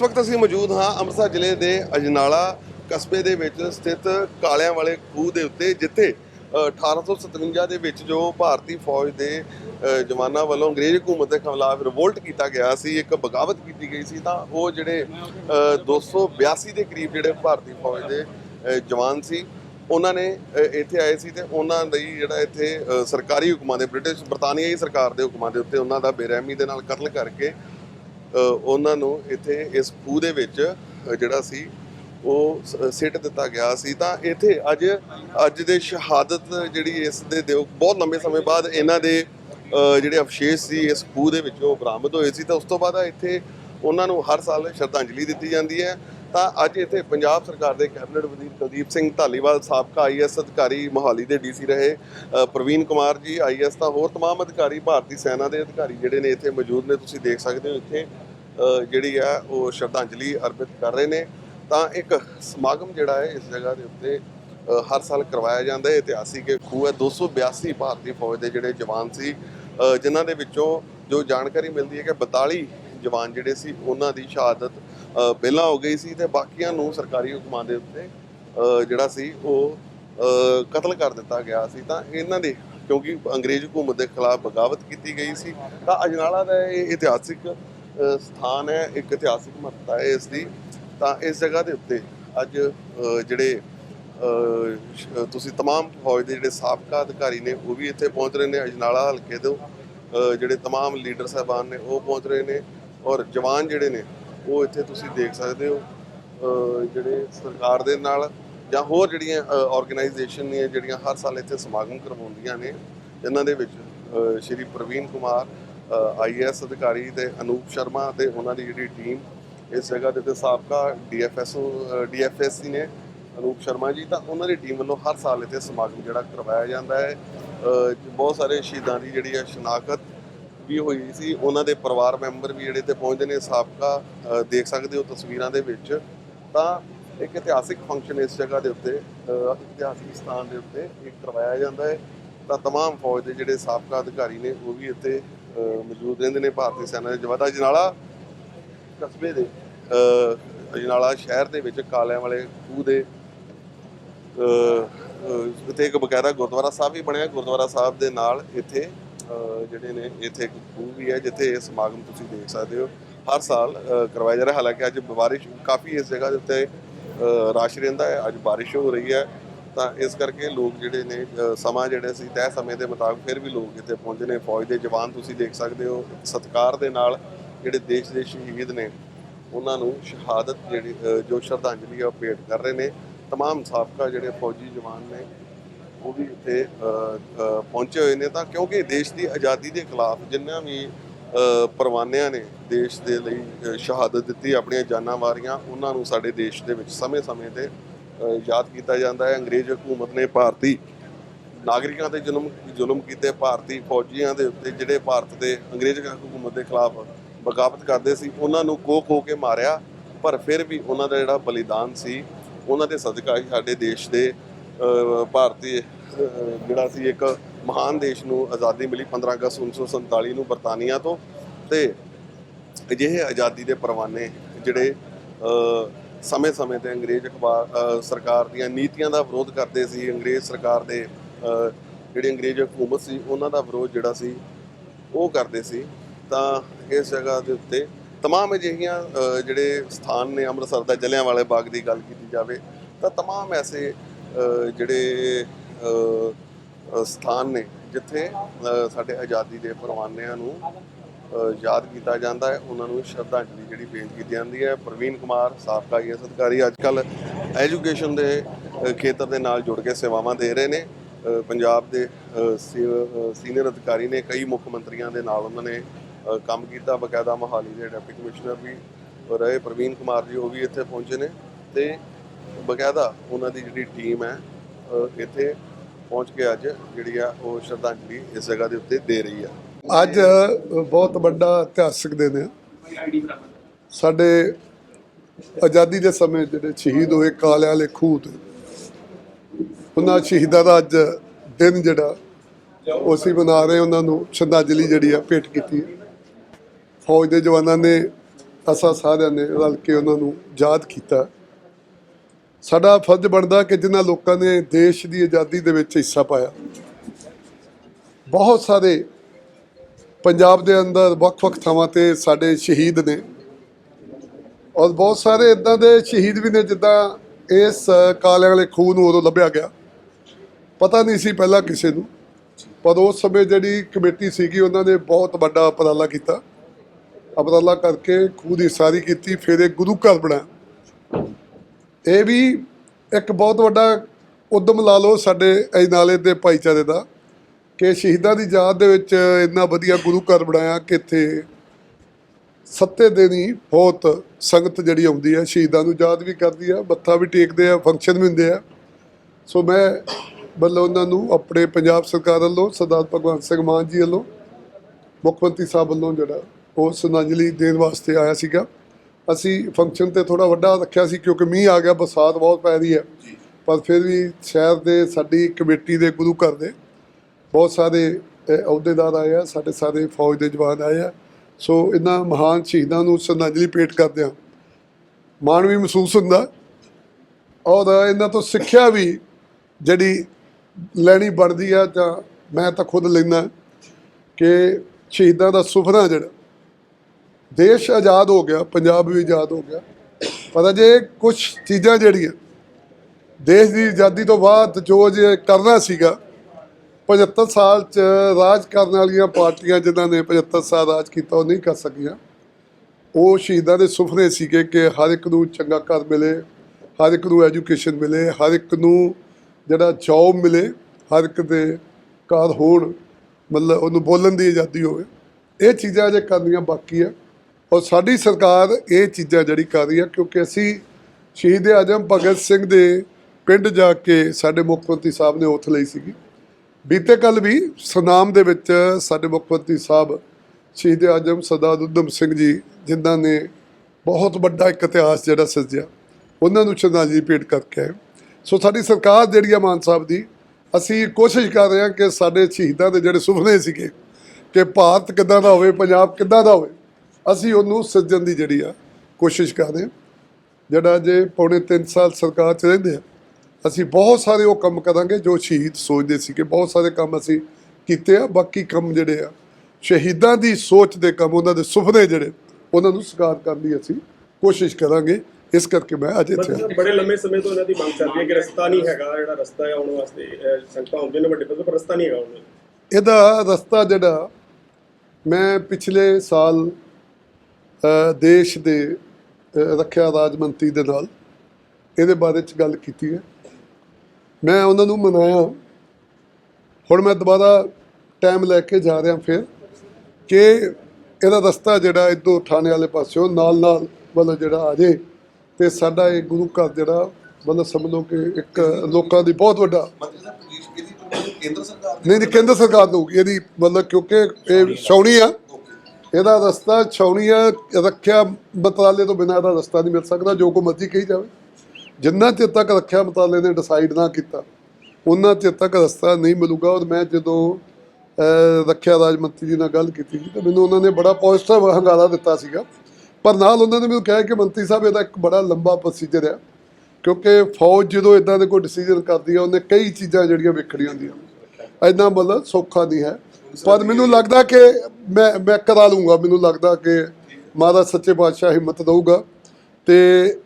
ਇਸ ਵਕਤ ਅਸੀਂ ਮੌਜੂਦ ਹਾਂ ਅੰਮ੍ਰਿਤਸਰ ਜ਼ਿਲ੍ਹੇ ਦੇ ਅਜਨਾਲਾ ਕਸਬੇ ਦੇ ਵਿੱਚ ਸਥਿਤ ਕਾਲਿਆਂ ਵਾਲੇ ਖੂਹ ਦੇ ਉੱਤੇ ਜਿੱਥੇ ਅ, 1857 ਦੇ ਵਿੱਚ ਜੋ ਭਾਰਤੀ ਫੌਜ ਦੇ ਜਵਾਨਾਂ ਵੱਲੋਂ ਅੰਗਰੇਜ਼ ਹਕੂਮਤ ਦੇ ਖਿਲਾਫ ਰਿਵੋਲਟ ਕੀਤਾ ਗਿਆ ਸੀ ਇੱਕ ਬਗਾਵਤ ਕੀਤੀ ਗਈ ਸੀ ਤਾਂ ਉਹ ਜਿਹੜੇ ਅ, 282 ਦੇ ਕਰੀਬ ਜਿਹੜੇ ਭਾਰਤੀ ਫੌਜ ਦੇ ਜਵਾਨ ਸੀ ਉਹਨਾਂ ਨੇ ਇੱਥੇ ਆਏ ਸੀ ਤੇ ਉਹਨਾਂ ਲਈ ਜਿਹੜਾ ਇੱਥੇ ਸਰਕਾਰੀ ਹੁਕਮਾਂ ਦੇ ਬ੍ਰਿਟਿਸ਼ ਬਰਤਾਨੀਆਈ ਸਰਕਾਰ ਦੇ ਹੁਕਮਾਂ ਦੇ ਉੱਤੇ ਉਹਨਾਂ ਦਾ ਬੇਰਹਿਮੀ ਦੇ ਨਾਲ ਕਤਲ ਕਰਕੇ ਉਹਨਾਂ ਨੂੰ ਇੱਥੇ ਇਸ ਖੂਹ ਦੇ ਵਿੱਚ ਜਿਹੜਾ ਸੀ, ਉਹ ਸ- ਸਿੱਟ ਦਿੱਤਾ ਗਿਆ ਸੀ। ਤਾਂ ਇੱਥੇ ਅੱਜ ਅੱਜ ਦੇ ਸ਼ਹਾਦਤ ਜਿਹੜੀ ਇਸ ਦੇ ਦਿਓ, ਬਹੁਤ ਲੰਬੇ ਸਮੇਂ ਬਾਅਦ ਇਹਨਾਂ ਦੇ ਜਿਹੜੇ ਅਵਸ਼ੇਸ਼ ਸੀ ਇਸ ਖੂਹ ਦੇ ਵਿੱਚੋਂ ਬਰਾਮਦ ਹੋਏ ਸੀ। ਤਾਂ ਉਸ ਤੋਂ ਬਾਅਦ ਇੱਥੇ ਉਹਨਾਂ ਨੂੰ ਹਰ ਸਾਲ ਸ਼ਰਧਾਂਜਲੀ ਦਿੱਤੀ ਜਾਂਦੀ ਹੈ। ਤਾਂ ਅੱਜ ਇੱਥੇ ਪੰਜਾਬ ਸਰਕਾਰ ਦੇ ਕੈਬਨਿਟ ਵਜ਼ੀਰ ਕੁਲਦੀਪ ਸਿੰਘ ਧਾਲੀਵਾਲ ਸਾਬਕਾ ਆਈਐਸ ਅਧਿਕਾਰੀ ਮੋਹਾਲੀ ਦੇ ਡੀਸੀ ਰਹੇ ਅ, ਪ੍ਰਵੀਨ ਕੁਮਾਰ ਜੀ ਆਈਐਸ ਤਾਂ ਹੋਰ तमाम ਅਧਿਕਾਰੀ ਭਾਰਤੀ ਸੈਨਾ ਦੇ ਅਧਿਕਾਰੀ ਜਿਹੜੇ ਨੇ ਇੱਥੇ ਮੌਜੂਦ ਨੇ ਤੁਸੀਂ ਦੇਖ ਸਕਦੇ ਹੋ ਇੱਥੇ ਅ, ਜਿਹੜੀ ਆ ਉਹ ਸ਼ਰਧਾਂਜਲੀ ਅਰਪਿਤ ਕਰ ਰਹੇ ਨੇ ਤਾਂ ਇੱਕ ਸਮਾਗਮ ਜਿਹੜਾ ਹੈ ਇਸ ਜਗ੍ਹਾ ਦੇ ਉੱਤੇ ਅ, ਹਰ ਸਾਲ ਕਰਵਾਇਆ ਜਾਂਦਾ ਹੈ ਇਤਿਹਾਸਿਕ ਇਹ ਖੂਹ ਹੈ 282 ਭਾਰਤੀ ਫੌਜ ਦੇ ਜਿਹੜੇ ਜਵਾਨ ਸੀ ਅ, ਜਿਨ੍ਹਾਂ ਦੇ ਵਿੱਚੋਂ ਜੋ ਜਾਣਕਾਰੀ ਮਿਲਦੀ ਹੈ ਕਿ 42 ਜਵਾਨ ਜਿਹੜੇ ਸੀ ਉਹਨਾਂ ਦੀ ਸ਼ਹਾਦਤ ਅ, ਪਹਿਲਾਂ ਹੋ ਗਈ ਸੀ ਤੇ ਬਾਕੀਆਂ ਨੂੰ ਸਰਕਾਰੀ ਹੁਕਮਾਂ ਦੇ ਉੱਤੇ ਅ, ਜਿਹੜਾ ਸੀ ਉਹ ਅ, ਕਤਲ ਕਰ ਦਿੱਤਾ ਗਿਆ ਸੀ ਤਾਂ ਇਹਨਾਂ ਦੇ ਕਿਉਂਕਿ ਅੰਗਰੇਜ਼ ਹਕੂਮਤ ਦੇ ਖਿਲਾਫ ਬਗਾਵਤ ਕੀਤੀ ਗਈ ਸੀ ਤਾਂ ਅਜਨਾਲਾ ਦਾ ਇਹ ਇਤਿਹਾਸਿਕ ਅ, ਸਥਾਨ ਹੈ ਇੱਕ ਇਤਿਹਾਸਿਕ ਮਹੱਤਤਾ ਹੈ ਇਸ ਦੀ ਤਾਂ ਇਸ ਜਗ੍ਹਾ ਦੇ ਉੱਤੇ ਅੱਜ ਅ, ਜਿਹੜੇ ਅ, ਸ਼- ਤੁਸੀਂ तमाम ਫੌਜ ਦੇ ਜਿਹੜੇ ਸਾਬਕਾ ਅਧਿਕਾਰੀ ਨੇ ਉਹ ਵੀ ਇੱਥੇ ਪਹੁੰਚ ਰਹੇ ਨੇ ਅਜਨਾਲਾ ਹਲਕੇ ਤੋਂ ਅ, ਜਿਹੜੇ तमाम ਲੀਡਰ ਸਾਹਿਬਾਨ ਨੇ ਉਹ ਪਹੁੰਚ ਰਹੇ ਨੇ ਔਰ ਜਵਾਨ ਜਿਹੜੇ ਨੇ ਉਹ ਇੱਥੇ ਤੁਸੀਂ ਦੇਖ ਸਕਦੇ ਹੋ ਜਿਹੜੇ ਸਰਕਾਰ ਦੇ ਨਾਲ ਜਾਂ ਹੋਰ ਜਿਹੜੀਆਂ ਆਰਗੇਨਾਈਜੇਸ਼ਨ ਨੇ ਜਿਹੜੀਆਂ ਹਰ ਸਾਲ ਇੱਥੇ ਸਮਾਗਮ ਕਰਵਾਉਂਦੀਆਂ ਨੇ, ਜਿਨ੍ਹਾਂ ਦੇ ਵਿੱਚ ਸ਼੍ਰੀ ਪ੍ਰਵੀਨ ਕੁਮਾਰ ਆਈਐਸ ਅਧਿਕਾਰੀ ਤੇ ਅਨੂਪ ਸ਼ਰਮਾ ਤੇ ਉਹਨਾਂ ਦੀ ਜਿਹੜੀ ਟੀਮ ਇਸ ਜਗ੍ਹਾ ਦੇ ਉੱਤੇ ਸਾਬਕਾ ਡੀਐਫਐਸਓ ਡੀਐਫਐਸਸੀ ਨੇ, ਅਨੂਪ ਸ਼ਰਮਾ ਜੀ, ਤਾਂ ਉਹਨਾਂ ਦੀ ਟੀਮ ਵੱਲੋਂ ਹਰ ਸਾਲ ਇੱਥੇ ਸਮਾਗਮ ਜਿਹੜਾ ਕਰਵਾਇਆ ਜਾਂਦਾ ਹੈ। ਬਹੁਤ ਸਾਰੇ ਸ਼ਹੀਦਾਂ ਦੀ ਜਿਹੜੀ ਹੈ ਸ਼ਨਾਖਤ ਵੀ ਹੋਈ ਸੀ ਉਹਨਾਂ ਦੇ ਪਰਿਵਾਰ ਮੈਂਬਰ ਵੀ ਜਿਹੜੇ ਤੇ ਪਹੁੰਚਦੇ ਨੇ ਸਾਬਕਾ ਅ, ਦੇਖ ਸਕਦੇ ਹੋ ਤਸਵੀਰਾਂ ਦੇ ਵਿੱਚ ਤਾਂ ਇੱਕ ਇਤਿਹਾਸਿਕ ਫੰਕਸ਼ਨ ਇਸ ਜਗ੍ਹਾ ਦੇ ਉੱਤੇ ਅ, ਇਤਿਹਾਸਿਕ ਸਥਾਨ ਦੇ ਉੱਤੇ ਇਹ ਕਰਵਾਇਆ ਜਾਂਦਾ ਹੈ ਤਾਂ तमाम ਫੌਜ ਦੇ ਜਿਹੜੇ ਸਾਬਕਾ ਅਧਿਕਾਰੀ ਨੇ ਉਹ ਵੀ ਇੱਥੇ ਅ, ਮੌਜੂਦ ਰਹਿੰਦੇ ਨੇ ਭਾਰਤੀ ਸੈਨਾ ਦੇ ਜਵਾਦਾ ਜਨਾਲਾ ਕਸਬੇ ਦੇ ਅ, ਅਜਨਾਲਾ ਸ਼ਹਿਰ ਦੇ ਵਿੱਚ ਕਾਲਿਆਂ ਵਾਲੇ ਖੂਹ ਦੇ ਅ, ਅ, ਇੱਥੇ ਇੱਕ ਬਕਾਇਦਾ ਗੁਰਦੁਆਰਾ ਸਾਹਿਬ ਵੀ ਬਣਿਆ ਗੁਰਦੁਆਰਾ ਸਾਹਿਬ ਦੇ ਨਾਲ ਇੱਥੇ ਅ, ਜਿਹੜੇ ਨੇ ਇੱਥੇ ਇੱਕ ਖੂਹ ਵੀ ਹੈ ਜਿੱਥੇ ਇਹ ਸਮਾਗਮ ਤੁਸੀਂ ਦੇਖ ਸਕਦੇ ਹੋ ਹਰ ਸਾਲ ਅ, ਕਰਵਾਇਆ ਜਾ ਰਿਹਾ ਹਾਲਾਂਕਿ ਅੱਜ ਬਾਰਿਸ਼ ਕਾਫੀ ਇਸ ਜਗ੍ਹਾ ਦੇ ਉੱਤੇ ਅ, ਰਸ਼ ਰਹਿੰਦਾ ਹੈ ਅੱਜ ਬਾਰਿਸ਼ ਹੋ ਰਹੀ ਹੈ ਤਾਂ ਇਸ ਕਰਕੇ ਲੋਕ ਜਿਹੜੇ ਨੇ ਅ, ਸਮਾਂ ਜਿਹੜੇ ਸੀ ਤੈਅ ਸਮੇਂ ਦੇ ਮੁਤਾਬਕ ਫਿਰ ਵੀ ਲੋਕ ਇੱਥੇ ਪਹੁੰਚੇ ਨੇ ਫੌਜ ਦੇ ਜਵਾਨ ਤੁਸੀਂ ਦੇਖ ਸਕਦੇ ਹੋ ਸਤਿਕਾਰ ਦੇ ਨਾਲ ਜਿਹੜੇ ਦੇਸ਼ ਦੇ ਸ਼ਹੀਦ ਨੇ ਉਹਨਾਂ ਨੂੰ ਸ਼ਹਾਦਤ ਜਿਹੜੀ ਅ, ਜੋ ਸ਼ਰਧਾਂਜਲੀ ਆ ਉਹ ਭੇਟ ਕਰ ਰਹੇ ਨੇ तमाम ਸਾਬਕਾ ਜਿਹੜੇ ਫੌਜੀ ਜਵਾਨ ਨੇ ਉਹ ਵੀ ਇੱਥੇ ਪਹੁੰਚੇ ਹੋਏ ਨੇ ਤਾਂ ਕਿਉਂਕਿ ਦੇਸ਼ ਦੀ ਆਜ਼ਾਦੀ ਦੇ ਖਿਲਾਫ ਜਿੰਨਾ ਵੀ ਅ, ਪਰਵਾਨਿਆਂ ਨੇ ਦੇਸ਼ ਦੇ ਲਈ ਸ਼ਹਾਦਤ ਦਿੱਤੀ ਆਪਣੀਆਂ ਜਾਨਾਂ ਵਾਰੀਆਂ ਉਹਨਾਂ ਨੂੰ ਸਾਡੇ ਦੇਸ਼ ਦੇ ਵਿੱਚ ਸਮੇਂ-ਸਮੇਂ ਤੇ ਯਾਦ ਕੀਤਾ ਜਾਂਦਾ ਹੈ। ਅੰਗਰੇਜ਼ ਹਕੂਮਤ ਨੇ ਭਾਰਤੀ ਨਾਗਰਿਕਾਂ ਤੇ ਜ਼ੁਲਮ ਜ਼ੁਲਮ ਕੀਤੇ ਭਾਰਤੀ ਫੌਜੀਆਂ ਦੇ ਉੱਤੇ ਜਿਹੜੇ ਭਾਰਤ ਦੇ ਅੰਗਰੇਜ਼ ਹਕੂਮਤ ਦੇ ਖਿਲਾਫ ਬਗਾਵਤ ਕਰਦੇ ਸੀ ਉਹਨਾਂ ਨੂੰ ਕੋ ਕੋ ਕੇ ਮਾਰਿਆ ਪਰ ਫਿਰ ਵੀ ਉਹਨਾਂ ਦਾ ਜਿਹੜਾ ਬਲੀਦਾਨ ਸੀ ਉਹਨਾਂ ਦੇ ਸਦਕਾ ਹੀ ਸਾਡੇ ਦੇਸ਼ ਦੇ ਭਾਰਤੀ ਜਿਹੜਾ ਸੀ ਇੱਕ ਮਹਾਨ ਦੇਸ਼ ਨੂੰ ਆਜ਼ਾਦੀ ਮਿਲੀ 15 ਅਗਸਤ 1947 ਨੂੰ ਬਰਤਾਨੀਆ ਤੋਂ ਤੇ ਅਜਿਹੇ ਆਜ਼ਾਦੀ ਦੇ ਪਰਵਾਨੇ ਜਿਹੜੇ ਸਮੇਂ-ਸਮੇਂ ਤੇ ਅੰਗਰੇਜ਼ ਅਖਬਾਰ ਅ, ਸਰਕਾਰ ਦੀਆਂ ਨੀਤੀਆਂ ਦਾ ਵਿਰੋਧ ਕਰਦੇ ਸੀ ਅੰਗਰੇਜ਼ ਸਰਕਾਰ ਦੇ ਅ, ਜਿਹੜੀ ਅੰਗਰੇਜ਼ ਹਕੂਮਤ ਸੀ ਉਹਨਾਂ ਦਾ ਵਿਰੋਧ ਜਿਹੜਾ ਸੀ ਉਹ ਕਰਦੇ ਸੀ ਤਾਂ ਇਸ ਜਗ੍ਹਾ ਦੇ ਉੱਤੇ तमाम ਅਜਿਹੀਆਂ ਅ, ਜਿਹੜੇ ਸਥਾਨ ਨੇ ਅੰਮ੍ਰਿਤਸਰ ਦਾ ਜਲਿਆਂਵਾਲੇ ਬਾਗ ਦੀ ਗੱਲ ਕੀਤੀ ਜਾਵੇ ਤਾਂ तमाम ਐਸੇ ਅ, ਜਿਹੜੇ ਅ, ਅ, ਸਥਾਨ ਨੇ ਜਿੱਥੇ ਸਾਡੇ ਆਜ਼ਾਦੀ ਦੇ ਪਰਵਾਨਿਆਂ ਨੂੰ ਯਾਦ ਕੀਤਾ ਜਾਂਦਾ ਹੈ। ਉਹਨਾਂ ਨੂੰ ਸ਼ਰਧਾਂਜਲੀ ਜਿਹੜੀ ਭੇਂਟ ਕੀਤੀ ਜਾਂਦੀ ਹੈ। ਪ੍ਰਵੀਨ ਕੁਮਾਰ, ਸਾਬਕਾ ਆਈਐਸ ਅਧਿਕਾਰੀ ਅੱਜ ਕੱਲ ਐਜੂਕੇਸ਼ਨ ਦੇ ਖੇਤਰ ਦੇ ਨਾਲ ਜੁੜ ਕੇ ਸੇਵਾਵਾਂ ਦੇ ਰਹੇ ਨੇ। ਪੰਜਾਬ ਦੇ ਸੀ- ਸੀਨੀਅਰ ਅਧਿਕਾਰੀ ਨੇ ਕਈ ਮੁੱਖ ਮੰਤਰੀਆਂ ਦੇ ਨਾਲ ਉਹਨਾਂ ਨੇ ਕੰਮ ਕੀਤਾ। ਬਕਾਇਦਾ ਮੋਹਾਲੀ ਦੇ ਡਿਪਟੀ ਕਮਿਸ਼ਨਰ ਵੀ ਰਹੇ। ਪ੍ਰਵੀਨ ਕੁਮਾਰ ਜੀ ਉਹ ਵੀ ਇੱਥੇ ਪਹੁੰਚੇ ਨੇ ਤੇ ਬਕਾਇਦਾ ਉਹਨਾਂ ਦੀ ਜਿਹੜੀ ਟੀਮ ਹੈ ਇੱਥੇ ਪਹੁੰਚ ਕੇ ਅੱਜ ਜਿਹੜੀ ਆ ਉਹ ਸ਼ਰਧਾਂਜਲੀ ਇਸ ਜਗ੍ਹਾ ਦੇ ਉੱਤੇ ਦੇ ਰਹੀ ਆ। ਅੱਜ ਬਹੁਤ ਵੱਡਾ ਇਤਿਹਾਸਕ ਦਿਨ ਹੈ ਸਾਡੇ ਆਜ਼ਾਦੀ ਦੇ ਸਮੇਂ ਜਿਹੜੇ ਸ਼ਹੀਦ ਹੋਏ ਕਾਲਿਆਂ ਵਾਲੇ ਖੂਤ, ਉਹਨਾਂ ਸ਼ਹੀਦਾਂ ਦਾ ਅੱਜ ਦਿਨ ਜਿਹੜਾ, ਉਹ ਅਸੀਂ ਮਨਾ ਰਹੇ ਉਹਨਾਂ ਨੂੰ ਸ਼ਰਧਾਂਜਲੀ ਜਿਹੜੀ ਆ ਭੇਟ ਕੀਤੀ ਫੌਜ ਦੇ ਜਵਾਨਾਂ ਨੇ, ਅਸਾਂ ਸਾਰਿਆਂ ਨੇ ਰਲ ਕੇ ਉਹਨਾਂ ਨੂੰ ਯਾਦ ਕੀਤਾ। ਸਾਡਾ ਫਰਜ਼ ਬਣਦਾ ਕਿ ਜਿਨ੍ਹਾਂ ਲੋਕਾਂ ਨੇ ਦੇਸ਼ ਦੀ ਆਜ਼ਾਦੀ ਦੇ ਵਿੱਚ ਹਿੱਸਾ ਪਾਇਆ। ਬਹੁਤ ਸਾਰੇ ਪੰਜਾਬ ਦੇ ਅੰਦਰ ਵੱਖ-ਵੱਖ ਥਾਵਾਂ ਤੇ ਸਾਡੇ ਸ਼ਹੀਦ ਨੇ ਔਰ ਬਹੁਤ ਸਾਰੇ ਇਦਾਂ ਦੇ ਸ਼ਹੀਦ ਵੀ ਨੇ ਜਿੱਦਾਂ ਇਸ ਕਾਲਿਆਂ ਵਾਲੇ ਖੂਹ ਨੂੰ ਉਦੋਂ ਲੱਭਿਆ ਗਿਆ। ਪਤਾ ਨਹੀਂ ਸੀ ਪਹਿਲਾਂ ਕਿਸੇ ਨੂੰ, ਪਰ ਉਸ ਸਮੇਂ ਜਿਹੜੀ ਕਮੇਟੀ ਸੀਗੀ ਉਹਨਾਂ ਨੇ ਬਹੁਤ ਵੱਡਾ ਉਪਰਾਲਾ ਕੀਤਾ। ਉਪਰਾਲਾ ਕਰਕੇ ਖੂਹ ਦੀ ਸਾਰੀ ਕੀਤੀ, ਫਿਰ ਇਹ ਗੁਰੂ ਘਰ ਬਣਾਇਆ। ਇਹ ਵੀ ਇੱਕ ਬਹੁਤ ਵੱਡਾ ਉਦਮ ਲਾ ਲਓ ਸਾਡੇ ਅਜਨਾਲੇ ਦੇ ਭਾਈਚਾਰੇ ਦਾ ਕਿ ਸ਼ਹੀਦਾਂ ਦੀ ਯਾਦ ਦੇ ਵਿੱਚ ਇੰਨਾ ਵਧੀਆ ਗੁਰੂ ਘਰ ਬਣਾਇਆ ਕਿ ਇੱਥੇ ਸੱਤੇ ਦਿਨ ਹੀ ਬਹੁਤ ਸੰਗਤ ਜਿਹੜੀ ਆਉਂਦੀ ਹੈ, ਸ਼ਹੀਦਾਂ ਨੂੰ ਯਾਦ ਵੀ ਕਰਦੀ ਆ ਮੱਥਾ ਵੀ ਟੇਕਦੇ ਆ ਫੰਕਸ਼ਨ ਵੀ ਹੁੰਦੇ ਆ। ਸੋ ਮੈਂ ਵੱਲੋਂ ਉਹਨਾਂ ਨੂੰ ਆਪਣੇ ਪੰਜਾਬ ਸਰਕਾਰ ਵੱਲੋਂ, ਸਰਦਾਰ ਭਗਵੰਤ ਸਿੰਘ ਮਾਨ ਜੀ ਵੱਲੋਂ ਮੁੱਖ ਮੰਤਰੀ ਸਾਹਿਬ ਵੱਲੋਂ ਜਿਹੜਾ ਉਹ ਸ਼ਰਧਾਂਜਲੀ ਦੇਣ ਵਾਸਤੇ ਆਇਆ ਸੀਗਾ। ਅਸੀਂ ਫੰਕਸ਼ਨ ਤੇ ਥੋੜਾ ਵੱਡਾ ਰੱਖਿਆ ਸੀ ਕਿਉਂਕਿ ਮੀਂਹ ਆ ਗਿਆ ਬਰਸਾਤ ਬਹੁਤ ਪੈ ਰਹੀ ਹੈ। ਪਰ ਫਿਰ ਵੀ ਸ਼ਹਿਰ ਦੇ ਸਾਡੀ ਕਮੇਟੀ ਦੇ ਗੁਰੂ ਘਰ ਦੇ ਬਹੁਤ ਸਾਰੇ ਅਹ, ਅਹੁਦੇਦਾਰ ਆਏ ਆ ਸਾਡੇ ਸਾਰੇ ਫੌਜ ਦੇ ਜਵਾਨ ਆਏ ਆ। ਸੋ ਇਹਨਾਂ ਮਹਾਨ ਸ਼ਹੀਦਾਂ ਨੂੰ ਸ਼ਰਧਾਂਜਲੀ ਭੇਟ ਕਰਦੇ ਆ ਮਾਣ ਵੀ ਮਹਿਸੂਸ ਹੁੰਦਾ। ਔਰ ਇਹਨਾਂ ਤੋਂ ਸਿੱਖਿਆ ਵੀ ਜਿਹੜੀ ਲੈਣੀ ਬਣਦੀ ਆ ਜਾਂ ਮੈਂ ਤਾਂ ਖੁਦ ਲੈਣਾ ਕਿ ਸ਼ਹੀਦਾਂ ਦਾ ਸੁਪਨਾ ਜਿਹੜਾ ਦੇਸ਼ ਆਜ਼ਾਦ ਹੋ ਗਿਆ, ਪੰਜਾਬ ਵੀ ਆਜ਼ਾਦ ਹੋ ਗਿਆ। ਪਰ ਅਜੇ ਕੁਝ ਚੀਜ਼ਾਂ ਜਿਹੜੀਆਂ ਦੇਸ਼ ਦੀ ਆਜ਼ਾਦੀ ਤੋਂ ਬਾਅਦ ਜੋ ਜੇ ਕਰਨਾ ਸੀਗਾ 75 ਸਾਲ ਚ ਰਾਜ ਕਰਨ ਵਾਲੀਆਂ ਪਾਰਟੀਆਂ ਜਿਨ੍ਹਾਂ ਨੇ 75 ਸਾਲ ਰਾਜ ਕੀਤਾ, ਉਹ ਨਹੀਂ ਕਰ ਸਕੀਆਂ। ਉਹ ਸ਼ਹੀਦਾਂ ਦੇ ਸੁਪਨੇ ਸੀਗੇ ਕਿ ਹਰ ਇੱਕ ਨੂੰ ਚੰਗਾ ਘਰ ਮਿਲੇ, ਹਰ ਇੱਕ ਨੂੰ ਐਜੂਕੇਸ਼ਨ ਮਿਲੇ, ਹਰ ਇੱਕ ਨੂੰ ਜਿਹੜਾ ਜੌਬ ਮਿਲੇ, ਹਰ ਇੱਕ ਦੇ ਘਰ ਹੋਣ, ਮਤਲਬ ਉਹਨੂੰ ਬੋਲਣ ਦੀ ਆਜ਼ਾਦੀ ਹੋਵੇ। ਇਹ ਚੀਜ਼ਾਂ ਅਜੇ ਕਰਨੀਆਂ ਬਾਕੀ ਆ। ਔਰ ਸਾਡੀ ਸਰਕਾਰ ਇਹ ਚੀਜ਼ਾਂ ਜਿਹੜੀ ਕਰ ਰਹੀ ਆ ਕਿਉਂਕਿ ਅਸੀਂ ਸ਼ਹੀਦ ਆਜਮ ਭਗਤ ਸਿੰਘ ਦੇ ਪਿੰਡ ਜਾ ਕੇ ਸਾਡੇ ਮੁੱਖ ਮੰਤਰੀ ਸਾਹਿਬ ਨੇ ਉੱਥ ਲਈ ਸੀਗੀ। ਬੀਤੇ ਕੱਲ ਵੀ ਸੁਨਾਮ ਦੇ ਵਿੱਚ ਸਾਡੇ ਮੁੱਖ ਮੰਤਰੀ ਸਾਹਿਬ ਸ਼ਹੀਦ ਆਜਮ ਸਰਦਾਰ ਉਧਮ ਸਿੰਘ ਜੀ, ਜਿਨ੍ਹਾਂ ਨੇ ਬਹੁਤ ਵੱਡਾ ਇੱਕ ਇਤਿਹਾਸ ਜਿਹੜਾ ਸਿਰਜਿਆ, ਉਹਨਾਂ ਨੂੰ ਸ਼ਰਧਾਂਜਲੀ ਭੇਟ ਕਰਕੇ ਆਏ। ਸੋ ਸਾਡੀ ਸਰਕਾਰ ਜਿਹੜੀ ਆ ਮਾਨ ਸਾਹਿਬ ਦੀ, ਅਸੀਂ ਕੋਸ਼ਿਸ਼ ਕਰ ਰਹੇ ਹਾਂ ਕਿ ਸਾਡੇ ਸ਼ਹੀਦਾਂ ਦੇ ਜਿਹੜੇ ਸੁਪਨੇ ਸੀਗੇ, ਕਿ ਭਾਰਤ ਕਿੱਦਾਂ ਦਾ ਹੋਵੇ, ਪੰਜਾਬ ਕਿੱਦਾਂ ਦਾ ਹੋਵੇ ਅਸੀਂ ਉਹਨੂੰ ਸਿਰਜਣ ਦੀ ਜਿਹੜੀ ਆ ਕੋਸ਼ਿਸ਼ ਕਰ ਰਹੇ ਹਾਂ। ਜਿਹੜਾ ਜੇ ਪੌਣੇ 3 ਸਾਲ ਸਰਕਾਰ 'ਚ ਰਹਿੰਦੇ ਆ ਅਸੀਂ ਬਹੁਤ ਸਾਰੇ ਉਹ ਕੰਮ ਕਰਾਂਗੇ ਜੋ ਸ਼ਹੀਦ ਸੋਚਦੇ ਸੀਗੇ ਬਹੁਤ ਸਾਰੇ ਕੰਮ ਅਸੀਂ ਕੀਤੇ ਆ ਬਾਕੀ ਕੰਮ ਜਿਹੜੇ ਆ ਸ਼ਹੀਦਾਂ ਦੀ ਸੋਚ ਦੇ ਕੰਮ ਉਹਨਾਂ ਦੇ ਸੁਪਨੇ ਜਿਹੜੇ ਉਹਨਾਂ ਨੂੰ ਸਾਕਾਰ ਕਰਨ ਦੀ ਅਸੀਂ ਕੋਸ਼ਿਸ਼ ਕਰਾਂਗੇ। ਇਸ ਕਰਕੇ ਮੈਂ ਅੱਜ ਇੱਥੇ। ਮਤਲਬ ਬੜੇ ਲੰਮੇ ਸਮੇਂ ਤੋਂ ਇਹਨਾਂ ਦੀ ਮੰਗ ਚੱਲ ਰਹੀ ਹੈ ਕਿ ਰਸਤਾ ਨਹੀਂ ਹੈਗਾ ਜਿਹੜਾ ਰਸਤਾ ਹੈ ਆਉਣ ਵਾਸਤੇ ਸੰਗਤਾਂ ਆਉਂਦੀਆਂ ਨੇ ਵੱਡੇ ਪੱਧਰ ਪਰ ਰਸਤਾ ਨਹੀਂ ਹੈਗਾ ਉਹਨਾਂ ਇਹਦਾ ਰਸਤਾ ਜਿਹੜਾ ਮੈਂ ਪਿਛਲੇ ਸਾਲ ਦੇਸ਼ ਦੇ ਰੱਖਿਆ ਰਾਜ ਮੰਤਰੀ ਦੇ ਨਾਲ ਇਹਦੇ ਬਾਰੇ ਚ ਗੱਲ ਕੀਤੀ ਹੈ। ਮੈਂ ਉਹਨਾਂ ਨੂੰ ਮਨਾਇਆ। ਹੁਣ ਮੈਂ ਦੁਬਾਰਾ ਟਾਈਮ ਲੈ ਕੇ ਜਾ ਰਿਹਾ ਫਿਰ ਕਿ ਇਹਦਾ ਰਸਤਾ ਜਿਹੜਾ ਇਦੋਂ ਥਾਣੇ ਵਾਲੇ ਪਾਸਿਓਂ ਨਾਲ ਨਾਲ ਮਤਲਬ ਜਿਹੜਾ ਆ ਜੇ ਤੇ ਸਾਡਾ ਇਹ ਗੁਰੂ ਘਰ ਜਿਹੜਾ ਮਤਲਬ ਸਮਝ ਲਓ ਕਿ ਇੱਕ ਲੋਕਾਂ ਦੀ ਬਹੁਤ ਵੱਡਾ ਕੇਂਦਰ ਸਰਕਾਰ ਨਹੀਂ ਨਹੀਂ ਕੇਂਦਰ ਸਰਕਾਰ ਦਊਗੀ ਇਹਦੀ ਮਤਲਬ ਕਿਉਂਕਿ ਇਹ ਛਾਉਣੀ ਆ। ਇਹਦਾ ਰਸਤਾ ਛਾਉਣੀ ਰੱਖਿਆ ਮੰਤਰਾਲੇ ਤੋਂ ਬਿਨਾਂ ਇਹਦਾ ਰਸਤਾ ਨਹੀਂ ਮਿਲ ਸਕਦਾ, ਜੋ ਕੋ ਮਰਜ਼ੀ ਕਹੀ ਜਾਵੇ। ਜਿੰਨਾ ਚਿਰ ਤੱਕ ਰੱਖਿਆ ਮੰਤਰਾਲੇ ਨੇ ਡਿਸਾਈਡ ਨਾ ਕੀਤਾ, ਉਹਨਾਂ ਚਿਰ ਤੱਕ ਰਸਤਾ ਨਹੀਂ ਮਿਲੂਗਾ। ਔਰ ਮੈਂ ਜਦੋਂ ਰੱਖਿਆ ਰਾਜ ਮੰਤਰੀ ਜੀ ਨਾਲ ਗੱਲ ਕੀਤੀ ਸੀ, ਤਾਂ ਮੈਨੂੰ ਉਹਨਾਂ ਨੇ ਬੜਾ ਪੋਜ਼ਿਟਿਵ ਹੰਗਾਰਾ ਦਿੱਤਾ ਸੀਗਾ। ਪਰ ਨਾਲ ਉਹਨਾਂ ਨੇ ਮੈਨੂੰ ਕਿਹਾ ਕਿ ਮੰਤਰੀ ਸਾਹਿਬ, ਇਹਦਾ ਇੱਕ ਬੜਾ ਲੰਬਾ ਪ੍ਰੋਸੀਜਰ ਹੈ ਕਿਉਂਕਿ ਫੌਜ ਜਦੋਂ ਇਦਾਂ ਦੇ ਕੋਈ ਡਿਸੀਜਨ ਕਰਦੀ ਆ, ਉਹਨੇ ਕਈ ਚੀਜ਼ਾਂ ਜਿਹੜੀਆਂ ਵੇਖਣੀਆਂ ਹੁੰਦੀਆਂ। ਐਦਾਂ ਮਤਲਬ ਸੌਖਾ ਨਹੀਂ ਹੈ। ਪਰ ਮੈਨੂੰ ਲੱਗਦਾ ਕਿ ਮੈਂ ਮੈਂ ਕਰਾ ਲੂੰਗਾ ਮੈਨੂੰ ਲੱਗਦਾ ਕਿ ਮਹਾਰਾਜ ਸੱਚੇ ਪਾਤਸ਼ਾਹ ਹਿੰਮਤ ਦਊਗਾ ਤੇ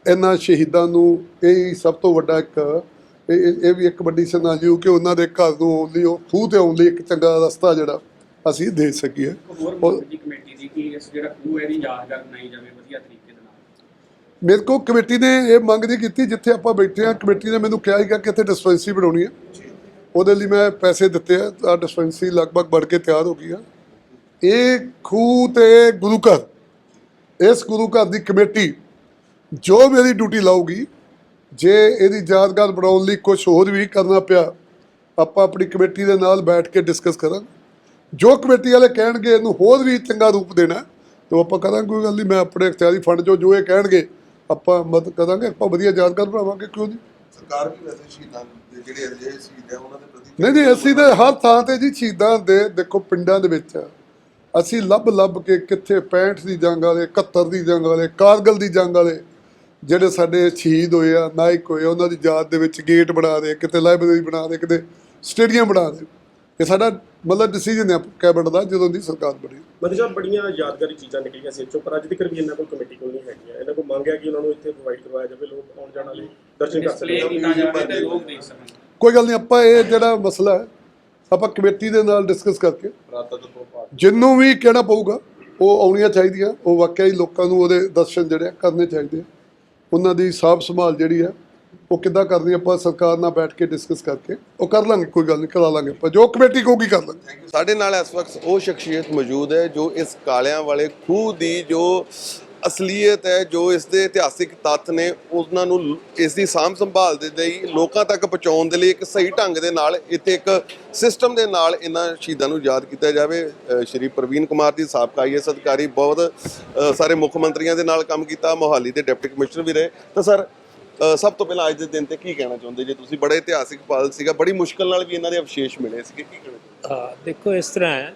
ਇਹਨਾਂ ਸ਼ਹੀਦਾਂ ਨੂੰ ਇਹ ਸਭ ਤੋਂ ਵੱਡਾ ਇੱਕ ਇਹ ਵੀ ਇੱਕ ਵੱਡੀ ਸ਼ਰਧਾਂਜਲੀ ਕਿ ਉਹਨਾਂ ਦੇ ਘਰ ਨੂੰ ਆਉਣ ਲਈ ਉਹ ਖੂਹ ਤੇ ਆਉਣ ਲਈ ਇੱਕ ਚੰਗਾ ਰਸਤਾ ਜਿਹੜਾ ਅਸੀਂ ਦੇ ਸਕੀਏ। ਹੋਰ ਕਮੇਟੀ ਦੀ ਕਿ ਇਸ ਜਿਹੜਾ ਖੂਹ ਇਹਦੀ ਯਾਦਗਾਰ ਬਣਾਈ ਜਾਵੇ ਵਧੀਆ ਤਰੀਕੇ ਦੇ ਨਾਲ? ਮੇਰੇ ਕੋਲ ਕਮੇਟੀ ਨੇ ਇਹ ਮੰਗ ਨਹੀਂ ਕੀਤੀ ਜਿੱਥੇ ਆਪਾਂ ਬੈਠੇ ਆ ਕਮੇਟੀ ਨੇ ਮੈਨੂੰ ਕਿਹਾ ਸੀਗਾ ਕਿ ਇੱਥੇ ਡਿਸਪੈਂਸਰੀ ਬਣਾਉਣੀ ਹੈ। ਉਹਦੇ ਲਈ ਮੈਂ ਪੈਸੇ ਦਿੱਤੇ ਆ ਤਾਂ ਡਿਸਪੈਂਸਰੀ ਲਗਭਗ ਬਣ ਕੇ ਤਿਆਰ ਹੋ ਗਈ ਆ। ਇਹ ਖੂਹ ਤੇ ਗੁਰੂ ਘਰ, ਇਸ ਗੁਰੂ ਘਰ ਦੀ ਕਮੇਟੀ ਜੋ ਮੇਰੀ ਡਿਊਟੀ ਲਾਊਗੀ, ਜੇ ਇਹਦੀ ਯਾਦਗਾਰ ਬਣਾਉਣ ਲਈ ਕੁਝ ਹੋਰ ਵੀ ਕਰਨਾ ਪਿਆ, ਆਪਾਂ ਆਪਣੀ ਕਮੇਟੀ ਦੇ ਨਾਲ ਬੈਠ ਕੇ ਡਿਸਕਸ ਕਰਾਂਗੇ। ਜੋ ਕਮੇਟੀ ਵਾਲੇ ਕਹਿਣਗੇ, ਇਹਨੂੰ ਹੋਰ ਵੀ ਚੰਗਾ ਰੂਪ ਦੇਣਾ, ਤਾਂ ਆਪਾਂ ਕਰਾਂਗੇ, ਕੋਈ ਗੱਲ ਨਹੀਂ, ਮੈਂ ਆਪਣੇ ਇਖਤਿਆਰੀ ਫੰਡ ਚੋਂ ਜੋ ਇਹ ਕਹਿਣਗੇ, ਆਪਾਂ ਮਦਦ ਕਰਾਂਗੇ, ਆਪਾਂ ਵਧੀਆ ਯਾਦਗਾਰ ਬਣਾਵਾਂਗੇ, ਕਿਉਂ ਨਹੀਂ? ਸਰਕਾਰ ਵੀ ਵੈਸੇ ਸ਼ਹੀਦਾਂ ਦੇ ਜਿਹੜੇ ਅਜੇ ਸ਼ਹੀਦ ਹੈ ਉਹਨਾਂ ਦੇ ਪ੍ਰਤੀ ਨਹੀਂ ਨਹੀਂ ਅਸੀਂ ਤਾਂ ਹਰ ਥਾਂ ਤੇ ਜੀ ਸ਼ਹੀਦਾਂ ਦੇ ਦੇਖੋ ਪਿੰਡਾਂ ਦੇ ਵਿੱਚ ਅਸੀਂ ਲੱਭ ਲੱਭ ਕੇ ਕਿੱਥੇ 65 ਦੀ ਜੰਗ ਵਾਲੇ 71 ਦੀ ਜੰਗ ਵਾਲੇ ਕਾਰਗਲ ਦੀ ਜੰਗ ਵਾਲੇ ਜਿਹੜੇ ਸਾਡੇ ਸ਼ਹੀਦ ਹੋਏ ਆ ਨਾਇਕ ਹੋਏ ਆ, ਉਹਨਾਂ ਦੀ ਯਾਦ ਦੇ ਵਿੱਚ ਗੇਟ ਬਣਾ ਦੇ ਕਿਤੇ ਲਾਇਬ੍ਰੇਰੀ ਬਣਾ ਦੇ ਕਿਤੇ ਸਟੇਡੀਅਮ ਬਣਾ ਦੇ। ਇਹ ਸਾਡਾ ਮਤਲਬ ਡਿਸੀਜਨ ਹੈ ਕੈਬਨਿਟ ਦਾ ਜਦੋਂ ਦੀ ਸਰਕਾਰ ਬਣੀ। ਮਤਲਬ ਸਾਹਿਬ ਬੜੀਆਂ ਯਾਦਗਾਰੀ ਚੀਜ਼ਾਂ ਨਿਕਲੀਆਂ ਸੀ ਚੋਂ ਪਰ ਅੱਜ ਤੱਕ ਵੀ ਇਹਨਾਂ ਕੋਲ ਕਮੇਟੀ ਕੋਲ ਨਹੀਂ ਹੈਗੀਆਂ। ਇਹਨਾਂ ਕੋਲ ਮੰਗਿਆ ਕਿ ਉਹਨਾਂ ਨੂੰ ਇੱਥੇ ਪ੍ਰੋਵਾਈਡ ਕਰਵਾਇਆ ਜਾਵੇ ਲੋਕ ਆਉਣ ਜਾਣ ਵਾਲੇ ਦਰਸ਼ਨ ਕਰ ਸਕਣ ਕੀਤਾ ਜਾਵੇ ਤੇ ਲੋਕ ਦੇਖ ਸਕਣ। ਕੋਈ ਗੱਲ ਨਹੀਂ ਆਪਾਂ ਇਹ ਜਿਹੜਾ ਮਸਲਾ ਹੈ ਆਪਾਂ ਕਮੇਟੀ ਦੇ ਨਾਲ ਡਿਸਕਸ ਕਰਕੇ ਜਿੰਨੂੰ ਵੀ ਕਿਹੜਾ ਪਊਗਾ ਉਹ ਆਉਣੀਆਂ ਚਾਹੀਦੀਆਂ। ਉਹ ਵਾਕਿਆ ਹੀ ਲੋਕਾਂ ਨੂੰ ਉਹਦੇ ਦਰਸ਼ਨ ਜਿਹੜੇ ਕਰਨੇ ਚਾਹੀਦੇ ਆ। ਉਹਨਾਂ ਦੀ ਸਾਂਭ ਸੰਭਾਲ ਜਿਹੜੀ ਆ ਉਹ ਕਿੱਦਾਂ ਕਰਨੀ ਆਪਾਂ ਸਰਕਾਰ ਨਾਲ ਬੈਠ ਕੇ ਡਿਸਕਸ ਕਰਕੇ ਉਹ ਕਰ ਲਾਂਗੇ, ਕੋਈ ਗੱਲ ਨਹੀਂ, ਕਰਾ ਲਾਂਗੇ ਆਪਾਂ। ਜੋ ਕਮੇਟੀ ਕਹੂਗੀ ਕਰ ਲਾਂਗੇ। ਸਾਡੇ ਨਾਲ ਇਸ ਵਕਤ ਉਹ ਸ਼ਖਸੀਅਤ ਮੌਜੂਦ ਹੈ, ਜੋ ਇਸ ਕਾਲਿਆਂ ਵਾਲੇ ਖੂਹ ਦੀ ਜੋ ਅਸਲੀਅਤ ਹੈ, ਜੋ ਇਸ ਦੇ ਇਤਿਹਾਸਿਕ ਤੱਥ ਨੇ, ਉਹਨਾਂ ਨੂੰ ਇਸ ਦੀ ਸਾਂਭ ਸੰਭਾਲ ਦੇ ਲਈ, ਲੋਕਾਂ ਤੱਕ ਪਹੁੰਚਾਉਣ ਦੇ ਲਈ ਇੱਕ ਸਹੀ ਢੰਗ ਦੇ ਨਾਲ, ਇੱਥੇ ਇੱਕ ਸਿਸਟਮ ਦੇ ਨਾਲ ਇਹਨਾਂ ਸ਼ਹੀਦਾਂ ਨੂੰ ਯਾਦ ਕੀਤਾ ਜਾਵੇ। ਸ਼੍ਰੀ ਪ੍ਰਵੀਨ ਕੁਮਾਰ ਜੀ, ਸਾਬਕਾ ਆਈਐਸ ਅਧਿਕਾਰੀ, ਬਹੁਤ ਸਾਰੇ ਮੁੱਖ ਮੰਤਰੀਆਂ ਦੇ ਨਾਲ ਕੰਮ ਕੀਤਾ, ਮੋਹਾਲੀ ਦੇ ਡਿਪਟੀ ਕਮਿਸ਼ਨਰ ਵੀ ਰਹੇ। ਤਾਂ ਸਰ ਸਭ ਤੋਂ ਪਹਿਲਾਂ ਅੱਜ ਦੇ ਦਿਨ ਤੇ ਕੀ ਕਹਿਣਾ ਚਾਹੁੰਦੇ? ਜੇ ਤੁਸੀਂ ਬੜੇ ਇਤਿਹਾਸਿਕ ਪਲ ਸੀਗਾ, ਬੜੀ ਮੁਸ਼ਕਲ ਨਾਲ ਵੀ ਇਹਨਾਂ ਦੇ ਅਵਸ਼ੇਸ਼ ਮਿਲੇ ਸੀਗੇ, ਕੀ ਕਹਿਣਾ ਚਾਹੁੰਦੇ? ਹਾਂ, ਦੇਖੋ, ਇਸ ਤਰ੍ਹਾਂ ਹੈ।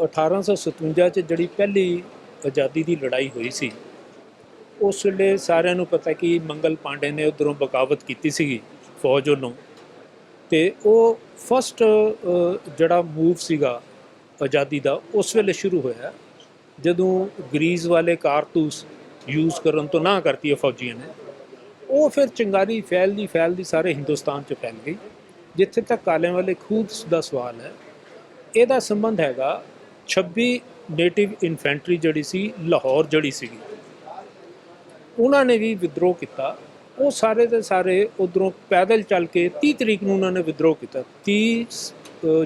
1857 ਚ ਜਿਹੜੀ ਪਹਿਲੀ ਆਜ਼ਾਦੀ ਦੀ ਲੜਾਈ ਹੋਈ ਸੀ, ਉਸ ਵੇਲੇ ਸਾਰਿਆਂ ਨੂੰ ਪਤਾ ਕਿ ਮੰਗਲ ਪਾਂਡੇ ਨੇ ਉਧਰੋਂ ਬਗਾਵਤ ਕੀਤੀ ਸੀਗੀ ਫੌਜ ਵੱਲੋਂ। ਤੇ ਉਹ ਫਸਟ ਜਿਹੜਾ ਮੂਵ ਸੀਗਾ ਆਜ਼ਾਦੀ ਦਾ, ਉਸ ਵੇਲੇ ਸ਼ੁਰੂ ਹੋਇਆ। ਜਦੋਂ ਗਰੀਜ਼ ਵਾਲੇ ਕਾਰਤੂਸ ਯੂਜ਼ ਕਰਨ ਤੋਂ ਨਾ ਕਰਤੀ ਹੈ ਫੌਜੀਆਂ ਨੇ ਉਹ ਫਿਰ ਚਿੰਗਾਰੀ ਫੈਲਦੀ ਫੈਲਦੀ ਸਾਰੇ ਹਿੰਦੁਸਤਾਨ 'ਚ ਫੈਲ ਗਈ, ਜਿੱਥੇ ਤੱਕ ਕਾਲਿਆਂ ਵਾਲੇ ਖੂਦ ਦਾ ਸਵਾਲ ਹੈ। ਇਹਦਾ ਸੰਬੰਧ ਹੈਗਾ 26 ਨੇਟਿਵ ਇਨਫੈਂਟਰੀ ਜਿਹੜੀ ਸੀ, ਲਾਹੌਰ ਜਿਹੜੀ ਸੀਗੀ। ਉਹਨਾਂ ਨੇ ਵੀ ਵਿਦਰੋਹ ਕੀਤਾ। ਉਹ ਸਾਰੇ ਦੇ ਸਾਰੇ ਉਧਰੋਂ ਪੈਦਲ ਚੱਲ ਕੇ 30 ਤਰੀਕ ਨੂੰ ਉਹਨਾਂ ਨੇ ਵਿਦਰੋਹ ਕੀਤਾ 30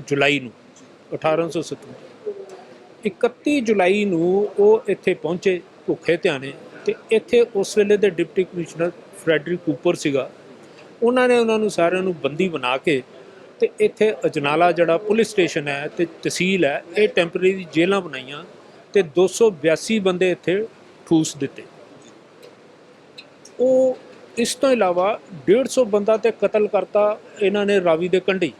ਜੁਲਾਈ ਨੂੰ 1857 31 ਜੁਲਾਈ ਨੂੰ ਉਹ ਇੱਥੇ ਪਹੁੰਚੇ ਭੁੱਖੇ ਧਿਆਨੇ ਤੇ ਇੱਥੇ ਉਸ ਵੇਲੇ ਦੇ ਡਿਪਟੀ ਕਮਿਸ਼ਨਰ ਫਰੈਡਰਿਕ ਕੂਪਰ ਸੀਗਾ। ਉਹਨਾਂ ਨੇ ਉਹਨਾਂ ਨੂੰ ਸਾਰਿਆਂ ਨੂੰ ਬੰਦੀ ਬਣਾ ਕੇ ਤੇ ਇੱਥੇ ਅਜਨਾਲਾ ਜਿਹੜਾ ਪੁਲਿਸ ਸਟੇਸ਼ਨ ਹੈ ਤੇ ਤਹਿਸੀਲ ਹੈ, ਇਹ ਟੈਂਪਰੇਰੀ ਜੇਲ੍ਹਾਂ ਬਣਾਈਆਂ ਤੇ 282 ਬੰਦੇ ਇੱਥੇ ਠੂਸ ਦਿੱਤੇ। ਉਹ ਇਸ ਤੋਂ ਇਲਾਵਾ 150 ਬੰਦਾ ਤੇ ਕਤਲ ਕਰਤਾ ਇਹਨਾਂ ਨੇ ਰਾਵੀ ਦੇ ਕੰਢੀ।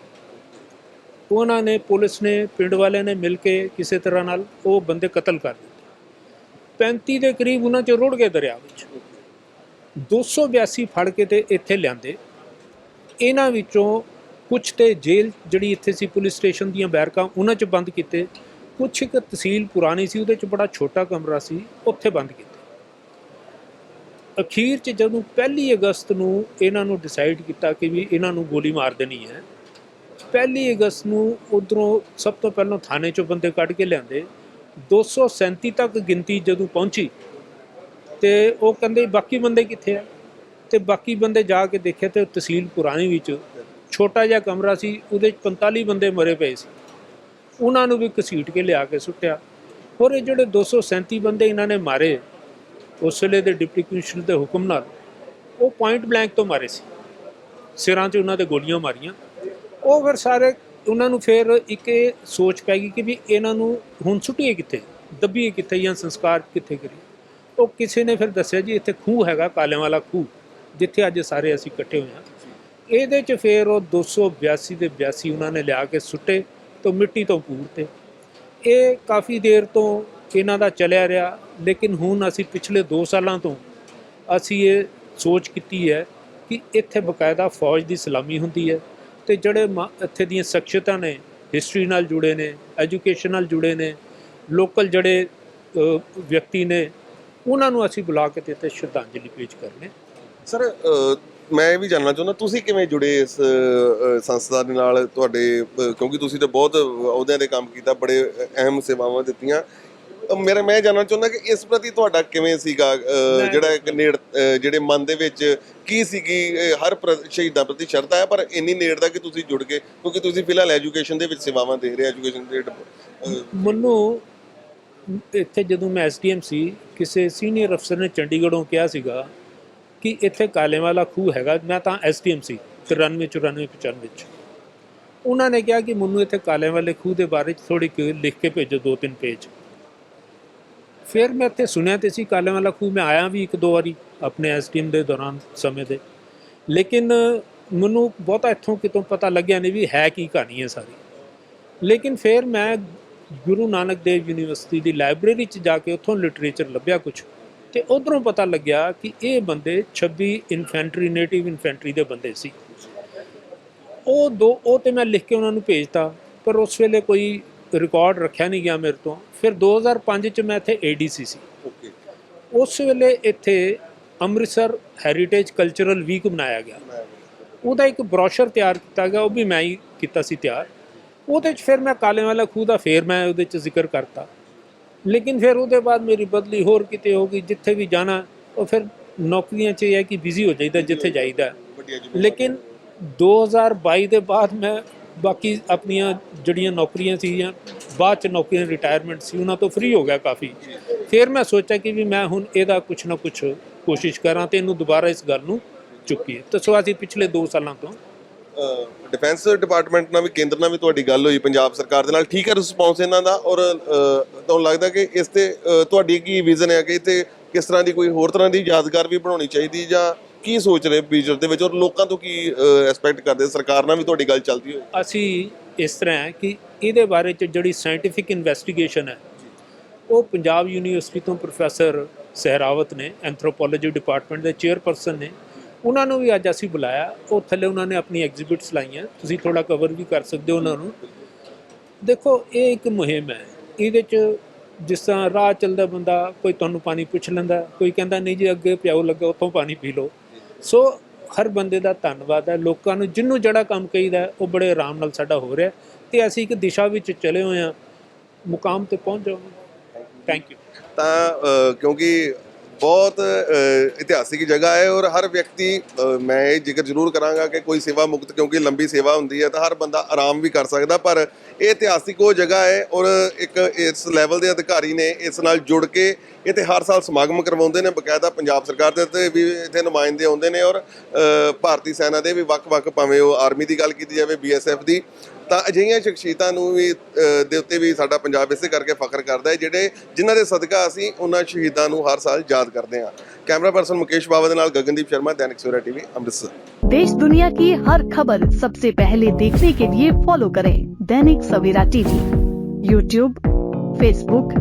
ਉਹਨਾਂ ਨੇ ਪੁਲਿਸ ਨੇ, ਪਿੰਡ ਵਾਲਿਆਂ ਨੇ ਮਿਲ ਕੇ ਕਿਸੇ ਤਰ੍ਹਾਂ ਨਾਲ ਉਹ ਬੰਦੇ ਕਤਲ ਕਰ ਦਿੱਤੇ 35 ਦੇ ਕਰੀਬ ਉਹਨਾਂ ਚ ਰੁੜ ਗਏ ਦਰਿਆ ਵਿੱਚ। 282 ਫੜ ਕੇ ਤੇ ਇੱਥੇ ਲਿਆਂਦੇ। ਇਹਨਾਂ ਵਿੱਚੋਂ ਕੁਝ ਤੇ ਜੇਲ੍ਹ ਜਿਹੜੀ ਇੱਥੇ ਸੀ, ਪੁਲਿਸ ਸਟੇਸ਼ਨ ਦੀਆਂ ਬੈਰਕਾਂ, ਉਹਨਾਂ 'ਚ ਬੰਦ ਕੀਤੇ। ਕੁਝ ਇੱਕ ਤਹਿਸੀਲ ਪੁਰਾਣੀ ਸੀ, ਉਹਦੇ 'ਚ ਬੜਾ ਛੋਟਾ ਕਮਰਾ ਸੀ, ਉੱਥੇ ਬੰਦ ਕੀਤੇ। ਅਖੀਰ 'ਚ ਜਦੋਂ ਪਹਿਲੀ ਅਗਸਤ ਨੂੰ ਇਹਨਾਂ ਨੂੰ ਡਿਸਾਈਡ ਕੀਤਾ ਕਿ ਵੀ ਇਹਨਾਂ ਨੂੰ ਗੋਲੀ ਮਾਰ ਦੇਣੀ ਹੈ, ਪਹਿਲੀ ਅਗਸਤ ਨੂੰ ਉਧਰੋਂ ਸਭ ਤੋਂ ਪਹਿਲਾਂ ਥਾਣੇ 'ਚੋਂ ਬੰਦੇ ਕੱਢ ਕੇ ਲਿਆਂਦੇ। 237 ਤੱਕ ਗਿਣਤੀ ਜਦੋਂ ਪਹੁੰਚੀ, ਤੇ ਉਹ ਕਹਿੰਦੇ ਬਾਕੀ ਬੰਦੇ ਕਿੱਥੇ ਆ? ਤੇ ਬਾਕੀ ਬੰਦੇ ਜਾ ਕੇ ਦੇਖਿਆ ਤੇ ਤਹਿਸੀਲ ਪੁਰਾਣੀ ਵਿੱਚ ਛੋਟਾ ਜਿਹਾ ਕਮਰਾ ਸੀ, ਉਹਦੇ 'ਚ 45 ਬੰਦੇ ਮਰੇ ਪਏ ਸੀ। ਉਹਨਾਂ ਨੂੰ ਵੀ ਘਸੀਟ ਕੇ ਲਿਆ ਕੇ ਸੁੱਟਿਆ। ਹੋਰ ਇਹ ਜਿਹੜੇ 237 ਬੰਦੇ ਇਹਨਾਂ ਨੇ ਮਾਰੇ, ਉਸ ਵੇਲੇ ਦੇ ਡਿਪਟੀ ਕਮਿਸ਼ਨਰ ਦੇ ਹੁਕਮ ਨਾਲ, ਉਹ ਪੁਆਇੰਟ ਬਲੈਂਕ ਤੋਂ ਮਾਰੇ ਸੀ। ਸਿਰਾਂ 'ਚ ਉਹਨਾਂ ਦੇ ਗੋਲੀਆਂ ਮਾਰੀਆਂ। ਉਹ ਫਿਰ ਸਾਰੇ ਉਹਨਾਂ ਨੂੰ ਫਿਰ ਇੱਕ ਇਹ ਸੋਚ ਪੈ ਗਈ ਕਿ ਵੀ ਇਹਨਾਂ ਨੂੰ ਹੁਣ ਸੁੱਟੀਏ ਕਿੱਥੇ? ਦੱਬੀਏ ਕਿੱਥੇ ਜਾਂ ਸੰਸਕਾਰ ਕਿੱਥੇ ਕਰੀਏ? ਉਹ ਕਿਸੇ ਨੇ ਫਿਰ ਦੱਸਿਆ ਜੀ, ਇੱਥੇ ਖੂਹ ਹੈਗਾ ਕਾਲਿਆਂ ਵਾਲਾ ਖੂਹ, ਜਿੱਥੇ ਅੱਜ ਸਾਰੇ ਅਸੀਂ ਇਕੱਠੇ ਹੋਏ ਹਾਂ। ਇਹਦੇ 'ਚ ਫਿਰ ਉਹ 282 ਦੇ 82 ਉਹਨਾਂ ਨੇ ਲਿਆ ਕੇ ਸੁੱਟੇ ਤੋਂ ਮਿੱਟੀ ਤੋਂ ਪੂਰਤੇ। ਇਹ ਕਾਫੀ ਦੇਰ ਤੋਂ ਇਹਨਾਂ ਦਾ ਚੱਲਿਆ ਰਿਹਾ, ਲੇਕਿਨ ਹੁਣ ਅਸੀਂ ਪਿਛਲੇ 2 ਸਾਲਾਂ ਤੋਂ ਅਸੀਂ ਇਹ ਸੋਚ ਕੀਤੀ ਹੈ ਕਿ ਇੱਥੇ ਬਕਾਇਦਾ ਫੌਜ ਦੀ ਸਲਾਮੀ ਹੁੰਦੀ ਹੈ। ਤੇ ਜਿਹੜੇ ਮ- ਇੱਥੇ ਦੀਆਂ ਸ਼ਖਸੀਅਤਾਂ ਨੇ ਹਿਸਟਰੀ ਨਾਲ ਜੁੜੇ ਨੇ ਐਜੂਕੇਸ਼ਨ ਨਾਲ ਜੁੜੇ ਨੇ ਲੋਕਲ ਜਿਹੜੇ ਵਿਅਕਤੀ ਨੇ, ਉਹਨਾਂ ਨੂੰ ਅਸੀਂ ਬੁਲਾ ਕੇ ਤੇ ਇੱਥੇ ਸ਼ਰਧਾਂਜਲੀ ਪੇਸ਼ ਕਰਨੇ ਸਰ ਮੈਂ ਇਹ ਵੀ ਜਾਣਨਾ ਚਾਹੁੰਦਾ, ਤੁਸੀਂ ਕਿਵੇਂ ਜੁੜੇ ਇਸ ਸੰਸਥਾ ਦੇ ਨਾਲ ਤੁਹਾਡੇ ਕਿਉਂਕਿ ਤੁਸੀਂ ਤਾਂ ਬਹੁਤ ਅਹੁਦਿਆਂ ਤੇ ਕੰਮ ਕੀਤਾ, ਬੜੇ ਅਹਿਮ ਸੇਵਾਵਾਂ ਦਿੱਤੀਆਂ। ਮੇਰਾ ਮੈਂ ਜਾਣਨਾ ਚਾਹੁੰਦਾ ਕਿ ਇਸ ਪ੍ਰਤੀ ਤੁਹਾਡਾ ਕਿਵੇਂ ਸੀਗਾ ਜਿਹੜਾ ਇੱਕ ਨੇੜ ਜਿਹੜੇ ਮਨ ਦੇ ਵਿੱਚ ਕੀ ਸੀਗੀ ਹਰ ਸ਼ਹੀਦਾਂ ਪ੍ਰਤੀ ਸ਼ਰਧਾ ਹੈ ਪਰ ਇੰਨੀ ਨੇੜ ਦਾ ਕਿ ਤੁਸੀਂ ਜੁੜ ਗਏ? ਕਿਉਂਕਿ ਤੁਸੀਂ ਫਿਲਹਾਲ ਐਜੂਕੇਸ਼ਨ ਦੇ ਵਿੱਚ ਸੇਵਾਵਾਂ ਦੇ ਰਹੇ ਐਜੂਕੇਸ਼ਨ ਦੇ ਮੈਨੂੰ ਇੱਥੇ ਜਦੋਂ ਮੈਂ ਐਸਡੀਐਮ ਸੀ ਕਿਸੇ ਸੀਨੀਅਰ ਅਫਸਰ ਨੇ ਚੰਡੀਗੜ੍ਹੋਂ ਕਿਹਾ ਸੀਗਾ ਕਿ ਇੱਥੇ ਕਾਲੇ ਵਾਲਾ ਖੂਹ ਹੈਗਾ ਮੈਂ ਤਾਂ ਐਸਡੀਐਮ ਸੀ 93 94 95 ਵਿੱਚ ਉਹਨਾਂ ਨੇ ਕਿਹਾ ਕਿ ਮੈਨੂੰ ਇੱਥੇ ਕਾਲੇ ਵਾਲੇ ਖੂਹ ਦੇ ਬਾਰੇ ਥੋੜੀ ਲਿਖ ਕੇ ਭੇਜੋ ਦੋ ਤਿੰਨ ਪੇਜ ਫਿਰ ਮੈਂ ਇੱਥੇ ਸੁਣਿਆ ਤੇ ਸੀ, ਕਾਲੇ ਵਾਲਾ ਖੂਹ ਮੈਂ ਆਇਆ ਵੀ ਇੱਕ ਦੋ ਵਾਰੀ ਆਪਣੇ ਐਸਡੀਐਮ ਦੇ ਦੌਰਾਨ ਸਮੇਂ ਦੇ। ਲੇਕਿਨ ਮੈਨੂੰ ਬਹੁਤਾ ਇੱਥੋਂ ਕਿਤੋਂ ਪਤਾ ਲੱਗਿਆ ਨਹੀਂ ਵੀ ਹੈ ਕੀ ਕਹਾਣੀ ਹੈ ਸਾਰੀ। ਲੇਕਿਨ ਫਿਰ ਮੈਂ ਗੁਰੂ ਨਾਨਕ ਦੇਵ ਯੂਨੀਵਰਸਿਟੀ ਦੀ ਲਾਇਬ੍ਰੇਰੀ 'ਚ ਜਾ ਕੇ ਉੱਥੋਂ ਲਿਟਰੇਚਰ ਲੱਭਿਆ ਕੁਝ ਤੇ ਉਧਰੋਂ ਪਤਾ ਲੱਗਿਆ ਕਿ ਇਹ ਬੰਦੇ 26 ਇਨਫੈਂਟਰੀ, ਨੇਟਿਵ ਇਨਫੈਂਟਰੀ ਦੇ ਬੰਦੇ ਸੀ। ਉਹ ਦੋ, ਉਹ ਤੇ ਮੈਂ ਲਿਖ ਕੇ ਉਹਨਾਂ ਨੂੰ ਭੇਜਤਾ, ਪਰ ਉਸ ਵੇਲੇ ਕੋਈ ਰਿਕਾਰਡ ਰੱਖਿਆ ਨਹੀਂ ਗਿਆ ਮੇਰੇ ਤੋਂ। ਫਿਰ 2005 ਚ ਮੈਂ ਇੱਥੇ ਏਡੀਸੀ ਸੀ। ਓਕੇ ਉਸ ਵੇਲੇ ਇੱਥੇ ਅੰਮ੍ਰਿਤਸਰ ਹੈਰੀਟੇਜ ਕਲਚਰਲ ਵੀਕ ਮਨਾਇਆ ਗਿਆ। ਉਹਦਾ ਇੱਕ ਬ੍ਰੋਸ਼ਰ ਤਿਆਰ ਕੀਤਾ ਗਿਆ ਉਹ ਵੀ ਮੈਂ ਹੀ ਕੀਤਾ ਸੀ ਤਿਆਰ। ਉਹਦੇ 'ਚ ਫਿਰ ਮੈਂ ਕਾਲੇ ਵਾਲਾ ਖੂਹ ਦਾ ਫੇਰ ਮੈਂ ਉਹਦੇ 'ਚ ਜ਼ਿਕਰ ਕਰਤਾ। ਲੇਕਿਨ ਫਿਰ ਉਹਦੇ ਬਾਅਦ ਮੇਰੀ ਬਦਲੀ ਹੋਰ ਕਿਤੇ ਹੋ ਗਈ ਜਿੱਥੇ ਵੀ ਜਾਣਾ ਉਹ ਫਿਰ ਨੌਕਰੀਆਂ 'ਚ ਇਹ ਹੈ ਕਿ ਬਿਜ਼ੀ ਹੋ ਜਾਈਦਾ ਜਿੱਥੇ ਜਾਈਦਾ ਲੇਕਿਨ 2022 ਦੇ ਬਾਅਦ ਮੈਂ ਬਾਕੀ ਆਪਣੀਆਂ ਜਿਹੜੀਆਂ ਨੌਕਰੀਆਂ ਸੀਗੀਆਂ, ਬਾਅਦ ਚ ਨੌਕਰੀਆਂ ਰਿਟਾਇਰਮੈਂਟ ਸੀ, ਉਹਨਾਂ ਤੋਂ ਫ੍ਰੀ ਹੋ ਗਿਆ ਕਾਫੀ। ਫਿਰ ਮੈਂ ਸੋਚਿਆ ਕਿ ਵੀ ਮੈਂ ਹੁਣ ਇਹਦਾ ਕੁਛ ਨਾ ਕੁਛ ਕੋਸ਼ਿਸ਼ ਕਰਾਂ ਤੇ ਇਹਨੂੰ ਦੁਬਾਰਾ ਇਸ ਗੱਲ ਨੂੰ ਚੁੱਕੀਏ। ਤਾਂ ਸੋ ਅਸੀਂ ਪਿਛਲੇ 2 ਸਾਲਾਂ ਤੋਂ। ਡਿਫੈਂਸ ਡਿਪਾਰਟਮੈਂਟ ਨਾਲ ਵੀ, ਕੇਂਦਰ ਨਾਲ ਵੀ ਤੁਹਾਡੀ ਗੱਲ ਹੋਈ, ਪੰਜਾਬ ਸਰਕਾਰ ਦੇ ਨਾਲ। ਠੀਕ ਹੈ ਰਿਸਪੌਂਸ ਇਹਨਾਂ ਦਾ ਔਰ ਤੁਹਾਨੂੰ ਲੱਗਦਾ ਕਿ ਇਸ ਤੇ ਤੁਹਾਡੀ ਕੀ ਵਿਜ਼ਨ ਹੈ ਕਿ ਇੱਥੇ ਕਿਸ ਤਰ੍ਹਾਂ ਦੀ ਕੋਈ ਹੋਰ ਤਰ੍ਹਾਂ ਦੀ ਯਾਦਗਾਰ ਵੀ ਬਣਾਉਣੀ ਚਾਹੀਦੀ ਜਾਂ ਕੀ ਸੋਚ ਰਹੇ ਫਿਊਚਰ ਦੇ ਵਿੱਚ ਔਰ ਲੋਕਾਂ ਤੋਂ ਕੀ ਐਕਸਪੈਕਟ ਕਰਦੇ? ਸਰਕਾਰ ਨਾਲ ਵੀ ਤੁਹਾਡੀ ਗੱਲ ਚੱਲਦੀ ਹੋਈ। ਅਸੀਂ ਇਸ ਤਰ੍ਹਾਂ ਹੈ ਕਿ ਇਹਦੇ ਬਾਰੇ ਚ ਜਿਹੜੀ ਸਾਇੰਟੀਫਿਕ ਇਨਵੈਸਟੀਗੇਸ਼ਨ ਹੈ, ਉਹ ਪੰਜਾਬ ਯੂਨੀਵਰਸਿਟੀ ਤੋਂ ਪ੍ਰੋਫੈਸਰ ਸਹਿਰਾਵਤ ਨੇ ਐਂਥਰੋਪੋਲੋਜੀ ਡਿਪਾਰਟਮੈਂਟ ਦੇ ਚੇਅਰਪਰਸਨ ਨੇ, ਉਹਨਾਂ ਨੂੰ ਵੀ ਅੱਜ ਅਸੀਂ ਬੁਲਾਇਆ। ਉਹ ਥੱਲੇ ਉਹਨਾਂ ਨੇ ਆਪਣੀ ਐਗਜੀਬਿਟਸ ਲਾਈਆਂ। ਤੁਸੀਂ ਥੋੜਾ ਕਵਰ ਵੀ ਕਰ ਸਕਦੇ ਹੋ ਉਹਨਾਂ ਨੂੰ। ਦੇਖੋ, ਇਹ ਇੱਕ ਮੁਹਿੰਮ ਹੈ। ਇਹਦੇ ਚ ਜਿਸ ਤਰ੍ਹਾਂ ਰਾਹ ਚੱਲਦਾ ਬੰਦਾ ਕੋਈ ਤੁਹਾਨੂੰ ਪਾਣੀ ਪੁੱਛ ਲੈਂਦਾ, ਕੋਈ ਕਹਿੰਦਾ, ਨਹੀਂ ਜੀ, ਅੱਗੇ ਪਿਆਉ ਲੱਗਾ, ਉੱਥੋਂ ਪਾਣੀ ਪੀ ਲਓ। ਸੋ ਹਰ ਬੰਦੇ ਦਾ ਧੰਨਵਾਦ ਹੈ। ਲੋਕਾਂ ਨੂੰ ਜਿੰਨੂੰ ਜਿਹੜਾ ਕੰਮ ਕਹੀਦਾ ਉਹ ਬੜੇ ਆਰਾਮ ਨਾਲ ਸਾਡਾ ਹੋ ਰਿਹਾ ਤੇ ਅਸੀਂ ਇੱਕ ਦਿਸ਼ਾ ਵਿੱਚ ਚਲੇ ਹੋਏ ਹਾਂ। ਮੁਕਾਮ ਤੇ ਪਹੁੰਚ ਜਾਵਾਂਗੇ ਥੈਂਕ ਯੂ ਤਾਂ ਕਿਉਂਕਿ ਬਹੁਤ ਇਤਿਹਾਸਿਕ ਜਗ੍ਹਾ ਹੈ ਔਰ ਹਰ ਵਿਅਕਤੀ ਮੈਂ ਇਹ ਜ਼ਿਕਰ ਜ਼ਰੂਰ ਕਰਾਂਗਾ ਕਿ ਕੋਈ ਸੇਵਾ ਮੁਕਤ ਕਿਉਂਕਿ ਲੰਬੀ ਸੇਵਾ ਹੁੰਦੀ ਹੈ ਤਾਂ ਹਰ ਬੰਦਾ ਆਰਾਮ ਵੀ ਕਰ ਸਕਦਾ, ਪਰ ਇਹ ਇਤਿਹਾਸਿਕ ਉਹ ਜਗ੍ਹਾ ਹੈ ਔਰ ਇੱਕ ਇਸ ਲੈਵਲ ਦੇ ਅਧਿਕਾਰੀ ਨੇ ਇਸ ਨਾਲ ਜੁੜ ਕੇ ਇੱਥੇ ਹਰ ਸਾਲ ਸਮਾਗਮ ਕਰਵਾਉਂਦੇ ਨੇ, ਬਕਾਇਦਾ ਪੰਜਾਬ ਸਰਕਾਰ ਦੇ ਤੇ ਵੀ ਇੱਥੇ ਨੁਮਾਇੰਦੇ ਆਉਂਦੇ ਨੇ ਔਰ ਭਾਰਤੀ ਸੈਨਾ ਦੇ ਵੀ ਵੱਖ-ਵੱਖ ਭਾਵੇਂ ਉਹ ਆਰਮੀ ਦੀ ਗੱਲ ਕੀਤੀ ਜਾਵੇ ਬੀਐਸਐਫ ਦੀ ਤਾਂ ਅਜਿਹੀਆਂ ਸ਼ਖਸੀਅਤਾਂ ਨੂੰ ਵੀ ਅ, ਦੇ ਉੱਤੇ ਵੀ ਸਾਡਾ ਪੰਜਾਬ ਇਸੇ ਕਰਕੇ ਫਖਰ ਕਰਦਾ ਹੈ ਜਿਹੜੇ ਜਿਨ੍ਹਾਂ ਦੇ ਸਦਕਾ ਅਸੀਂ ਉਹਨਾਂ ਸ਼ਹੀਦਾਂ ਨੂੰ ਹਰ ਸਾਲ ਯਾਦ ਕਰਦੇ ਹਾਂ ਕੈਮਰਾ ਪਰਸਨ ਮੁਕੇਸ਼ ਬਾਵਾ ਦੇ ਨਾਲ ਗਗਨਦੀਪ ਸ਼ਰਮਾ ਦੈਨਿਕ ਸਵੇਰਾ ਟੀਵੀ ਅੰਮ੍ਰਿਤਸਰ देश दुनिया की हर खबर सबसे पहले देखने के लिए फॉलो करें Dainik Savera TV YouTube Facebook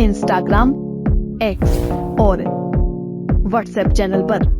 Instagram X और व्हाट्सएप चैनल पर।